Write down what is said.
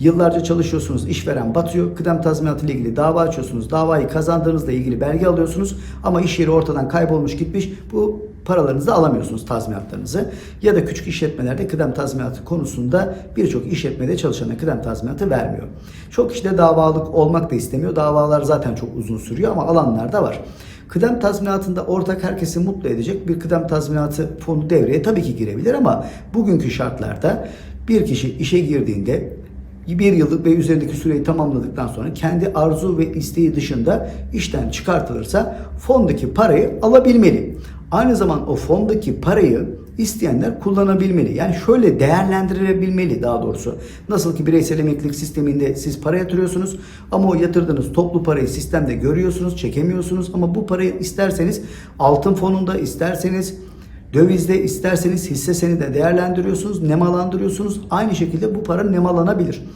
Yıllarca çalışıyorsunuz, işveren batıyor. Kıdem tazminatı ile ilgili dava açıyorsunuz. Davayı kazandığınızla ilgili belge alıyorsunuz. Ama iş yeri ortadan kaybolmuş gitmiş. Bu paralarınızı alamıyorsunuz tazminatlarınızı. Ya da küçük işletmelerde kıdem tazminatı konusunda birçok işletmede çalışana kıdem tazminatı vermiyor. Çok kişi de davalık olmak da istemiyor. Davalar zaten çok uzun sürüyor ama alanlar da var. Kıdem tazminatında ortak herkesi mutlu edecek bir kıdem tazminatı fonu devreye tabii ki girebilir ama bugünkü şartlarda bir kişi işe girdiğinde bir yıllık ve üzerindeki süreyi tamamladıktan sonra kendi arzu ve isteği dışında işten çıkartılırsa fondaki parayı alabilmeli. Aynı zaman o fondaki parayı isteyenler kullanabilmeli. Yani şöyle değerlendirebilmeli daha doğrusu. Nasıl ki bireysel emeklilik sisteminde siz para yatırıyorsunuz ama o yatırdığınız toplu parayı sistemde görüyorsunuz, çekemiyorsunuz ama bu parayı isterseniz altın fonunda isterseniz Dövizde isterseniz hisse senedi de değerlendiriyorsunuz, nemalandırıyorsunuz. Aynı şekilde bu para nemalanabilir.